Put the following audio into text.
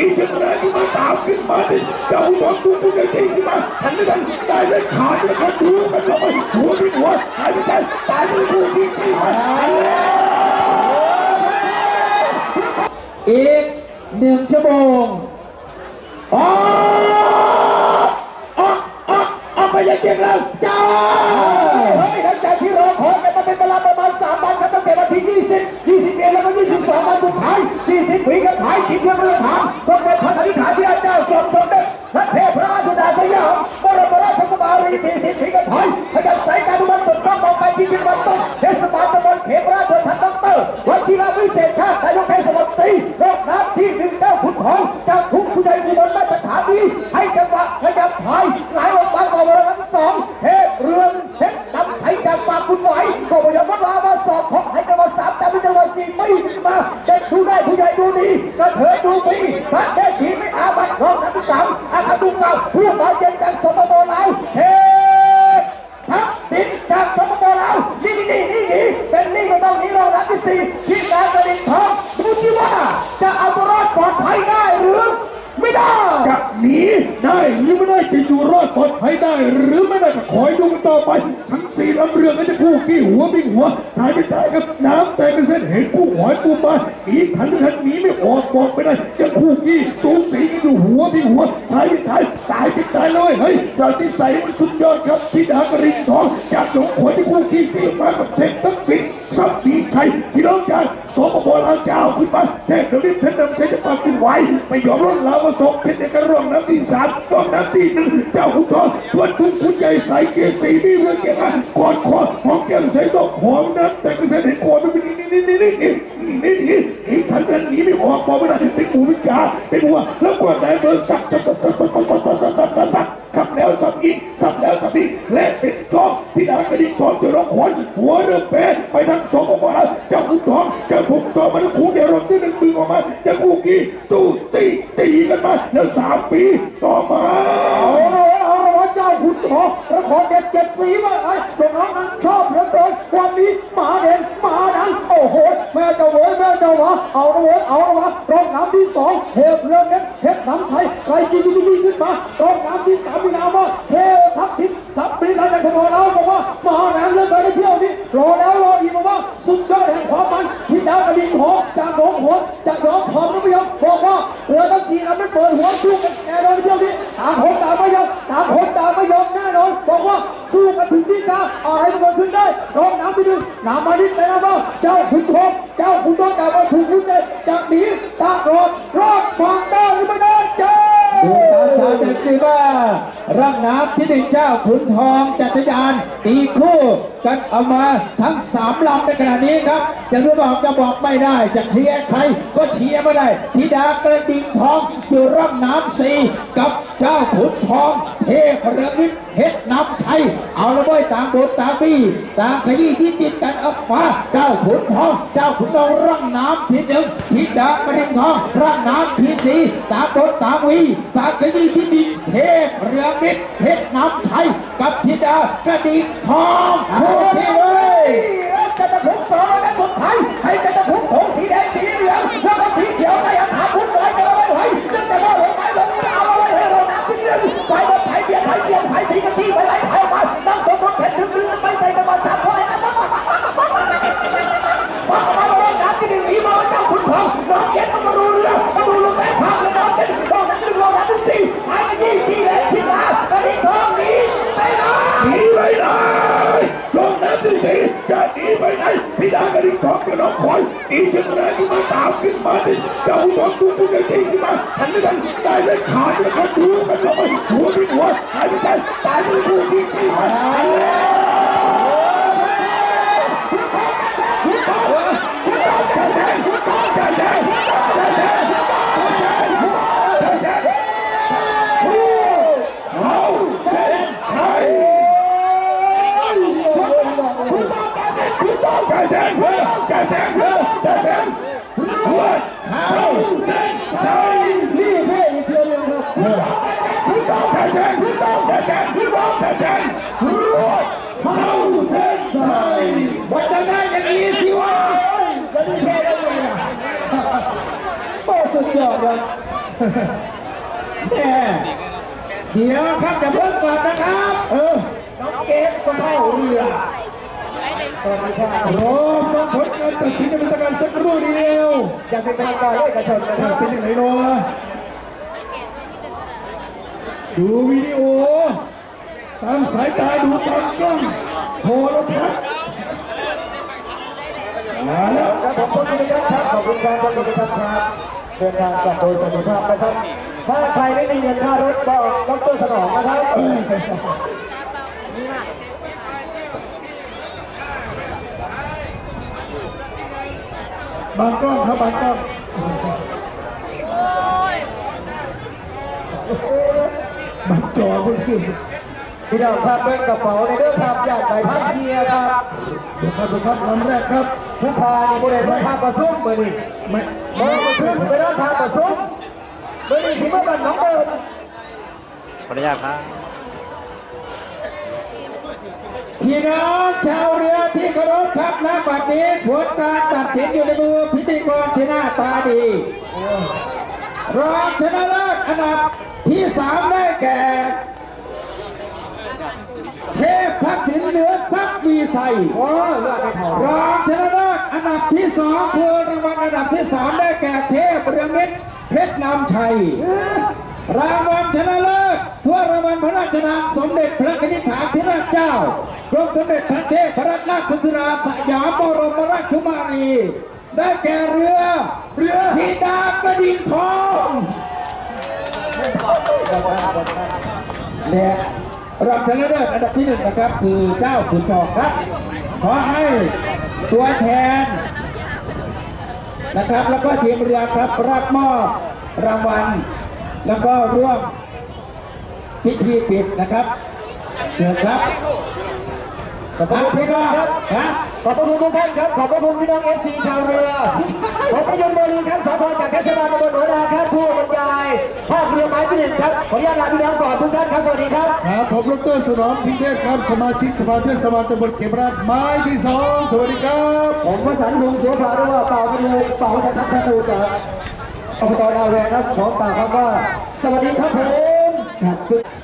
อีเชียงรายที่มาตามขึ้นมาดิเจ้าหวังดูผู้ใหญ่ที่ขึ้นมาทันทีได้เลยขาดแล้วก็ดูกันเข้าไปหัวไปหัวหายไปใจตายไปผู้ที่ที่อีกหนึ่งชั่วโมงอ๋ออ๋ออ๋ออ๋อไปยังเก่งแล้วจ้า มีไม่มาเด็กดูได้ผู้ใหญ่ดูดีกระเทยดูปีพระเทชีไม่อาบัตรรองน้ำที่สามอาคาดุงเก่าผู้บาเจ็บจากสปปลาวเทพทักษิณจากสปปลาวนี่นี่นี่นี่เป็นนี่ก็ต้องนี้เรารับที่สี่ที่การกระดิ่งทองดูที่ว่าจะเอาตัวรอดปลอดภัยได้หรือ ไม่ได้จะหนีได้หรือไม่ได้ จะอยู่รอดปลอดภัยได้หรือไม่ได้ก็คอยดูกันต่อไป ทั้งสี่ลำเรือก็จะคู่ขี้หัวไม่หัวตายไม่ตายครับน้ำแตกเป็นเส้นเห็นผู้หอยผู้มาอีกทันทันหนีไม่ออกบอกไม่ได้จะคู่ขี้สูงสีกันอยู่หัวไม่หัวตายไม่ตายตายไม่ตายเลยเฮ้ยเราที่ใส่มันสุดยอดครับที่ดากรินทองจากหลวงขวที่คู่ขี้สี่มากับเทพทั้งสิ้นสับดีชัยพี่น้องจากสปปลาวเจ้าขึ้นมาเทพเดลิเพชรดำชัยจะปาคุณไหว ไม่ยอมลดละวมาส่งเป็นเอกร่องน้ำที่สามรองน้ำที่หนึ่งเจ้าคุณทองวันทุกคุณใหญ่ใสเกียรสีนี่เรื่องเกี่ยวกับกอดคอหอมแก้มใส่ศพหอมน้ำแต่ก็เสด็จขวดไม่เป็นนี่นี่นี่นี่ อีกทันนั้นหนีไม่ออกบอไม่ได้เป็นหมูเป็นจ่าเป็นวัวแล้วกว่าไหนเบอร์สักสักสักสักสักสักสักสักสักสักสักขับแล้วสับอีกสับแล้วสับอีกและเป็นทองที่ดากระดิ่งทองจะร้องขวัญหัวเริ่มแปรไปทั้งสองออกมาแล้วเจ้าคุณทองเจ้าคุณทองมันขู่เดี๋ยวรถที่นึ่งดึงออกมาจ้าคู่กี้ตู้ตีตีกันมาแล้วสามปีต่อมาเจ้าขุนทองระครเด็ดเจ็ดสีว่าไอ้ตรงน้องนั้นชอบเหลือเกินวันนี้หมาเด่นหมา ดังโอ้โห แม่เจ้าเว้ยแม่เจ้าวะเอาละเว้ยเอาละวะรองน้ำที่สองเทพเรือเน็ตเพน้ำชัยไรจีจีจีขึ้นมารองน้ำที่สามมีนามว่าเทพทักษิณจับปีนอะไรกันเราบอกว่ามาแรงเรื่อเกินในเที่ยวนี้รอแล้วรออีกบอกว่าสุดยอดแห่งความมันที่ดาวกระดิ่งทองจากหลวงหั นะคออกให้ทุกคนขึ้นได้ร้องน้ำที่หนึ่งน้ำมาดิดนะบ้างเจ้าถึงหกเจ้าคุณต้องการมาถึงคุณเลยจากนีตาโรดรอดฝั่งได้หรือไม่ได้เจ้า ดูตามชาเด็กดีว่าร่างน้ำที่หนึ่งเจ้าขุนทองจัตยาน ตีคู่กันเอามาทั้งสามลำในขณะนี้ครับจะรู้บอกจะบอกไม่ได้ จะเคลียร์ใครก็เชียร์ไม่ได้ธิดากระดิ่งทองอยู่ร่างน้ำสี่กับเจ้าขุนทองเทพเรืองฤทธิ์เพชรน้ำชัยเอาละเว้ยต่างบทต่างปีต่างขยี้ที่ติดกันออกมาเจ้าขุนทอง เจ้าขุนทองร่างน้ำที่หนึ่งธิดากระดิ่งทองร่างน้ำทีสี่ต่างบทต่างวีต่างขยี้ที่ดินเทพเรือมิตรเพชรน้ำชัยกับธิดากระดิ่งทองคู่ที่เลย ก็น้องคอยอีเชียงรายที่มาตามขึ้นมาดิเจ้าหวังดูผู้ใหญ่ที่ขึ้นมาทันทีได้เลยขาดแล้วก็ดูกันเข้าไปหัวไปหัวหายไปใจตายไปผู้ที่ที่มาเอาเส้นชัย กระแสงเพื่อกระแสงเพื่อกระแสงหัวเอาเส้นชัย นี่แค่อีกเพียงเดียวครับ กระแสงกระแส งกระแสงหัวเอาเส้นชัยวันจะได้อย่างนี้สิวะจะได้แค่ได้เลยอะโอ้สุดยอดเลยแม่เดี๋ยวครับจะเพิ่งกลับนะครับ เออ น้องเกฟก็เข้าเรือตอนนี้ครับรอฟังผลการตัดสินในบรรยากาศสักครู่เดียวยังเป็นทางการเอกชนนะคถ้ารับเป็นยังไงโนวดูวิดีโอ ตามสายตาดูตามกล้องโทรทัศน์มาแล้วครับผมขอบคุณทุกท่านครับขอบคุณครับขอบคุณทุกานครับเดินทางกลับโดยสวัสดิภาพนะครับถ้าใครไม่มีเงินค่ารถก็ดรสนองนะครับบางกล้องครับบางกล้องบางจอเพิ่งขึ้น พี่น้องครับเบิ้งกระเป๋าในเรื่องภาพยากไปพักเชียร์ครับเดี๋ยวครับดูครับลำแรกครับผู้พานี่บริเวณภาพประซุ่มเบอร์นี่ไม่เบอร์มาขึ้นไปด้านภาพประซุ่มเบอร์นี่ที่เมื่อวันน้องเอิญขออนุญาตครับพี่น้องชาวเรือที่เคารพครับณบัดนี้ผลการตัดสินอยู่ในมือพิธีกรที่หน้าตาดีรองชนะเลิศอันดับที่สามได้แก่ เทพทักษิณเหนือท รัพย์วีไทยโอ้เลือดไม่พอรองชนะเลิศอันดับที่สองคือรางวัลอันดับที่สามได้แก่เทพเรืองมิตรเพชรนำชัย รางวัลชนะเลิศทั่วรางวัลพระราชทานสมเด็จพระนิธิฐานธิราชเจ้ากรมสมเด็จพระเทพรัตนราชสุดาสยามบรมราชกุมารีได้แก่เรือเรือธิดากระดิ่งทองและ รางวัลชนะเลิศอันดับที่หนึ่งนะครับ คือเจ้าขุนทองครับ ขอให้ตัวแทนนะครับ แล้วก็ทีมเรือครับรับมอบรางวัล แล้วก็ร่วมพิธีปิดนะครับเชิญครับขอบคุณพี่น้องครับขอบคุณทุกท่านครับ ขอบคุณพี่น้องเอฟซีชาวเรือขอบพระคุณบริการสพจากเทศบาลตำบลหัวนาครับผู้บรรยาย ภาคเรือไม้ที่หนึ่งครับ ขออนุญาตลาพี่น้องก่อนทุกท่านครับสวัสดีครับ ครับผมดรสนองพิเทศครับสมาชิกสภาเทศบาลตำบลเขมราชไม้ที่สองสวัสดีครับ ผมวสันต์วงศ์โสภาหรือว่าเป่ากระดูกเป่าทัศน์ธนูจากอบตนาแวงครับขอฝากครับว่า สวัสดีครับผมครับ